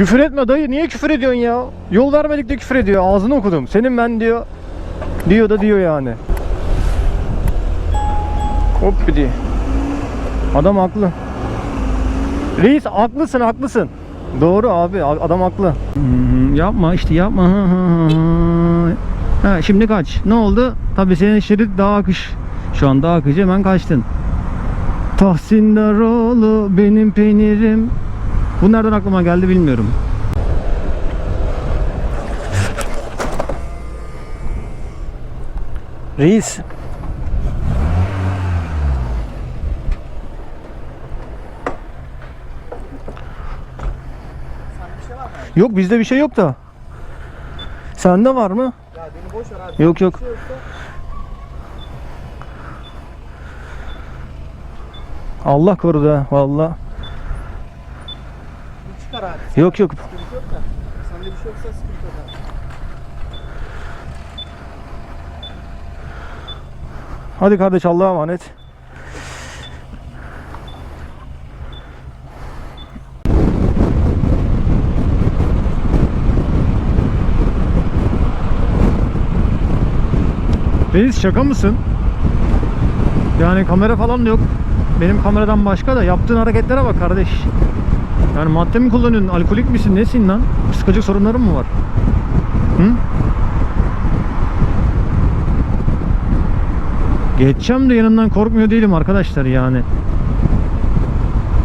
Küfür etme dayı. Niye küfür ediyorsun ya? Yol vermedik de küfür ediyor. Ağzını okudum. Senin ben diyor. Diyor da diyor yani. Hop bir diye. Adam haklı. Reis haklısın haklısın. Doğru abi adam haklı. Hmm, yapma işte yapma. Ha, şimdi kaç. Ne oldu? Tabii senin şerit daha akış. Şu an daha akıcı hemen kaçtın. Tahsin Daroğlu benim peynirim. Bu nereden aklıma geldi bilmiyorum. Reis. Yok bizde bir şey yok da. Sende var mı? Ya beni boş ver abi. Yok yok. Şey Allah korudu ha valla. Çıkar abi. Yok yok. Sıkıntı yok da. Sende bir şey yoksa sıkıntı yok abi. Hadi kardeş Allah'a emanet. Reis şaka mısın? Yani kamera falan yok. Benim kameradan başka da yaptığın hareketlere bak kardeş. Yani madde mi kullanıyorsun? Alkolik misin? Nesin lan? Psikolojik sorunların mı var? Hı? Geçeceğim de yanından korkmuyor değilim arkadaşlar yani.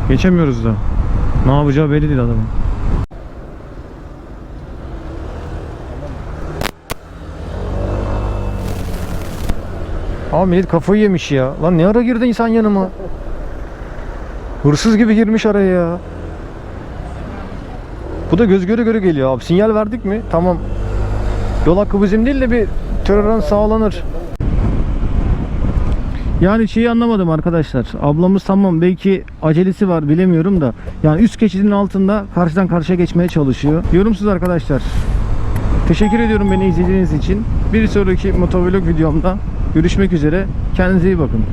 Geçemiyoruz da. Ne yapacağı belli değil adamın. Abi millet kafayı yemiş ya. Lan ne ara girdi insan yanıma? Hırsız gibi girmiş araya ya. Bu da göz göre göre geliyor abi. Sinyal verdik mi? Tamam. Yol hakkı bizim değil de bir terörden sağlanır. Yani şeyi anlamadım arkadaşlar. Ablamız tamam belki acelesi var bilemiyorum da. Yani üst geçidin altında karşıdan karşıya geçmeye çalışıyor. Yorumsuz arkadaşlar. Teşekkür ediyorum beni izlediğiniz için. Bir sonraki motovlog videomda görüşmek üzere. Kendinize iyi bakın.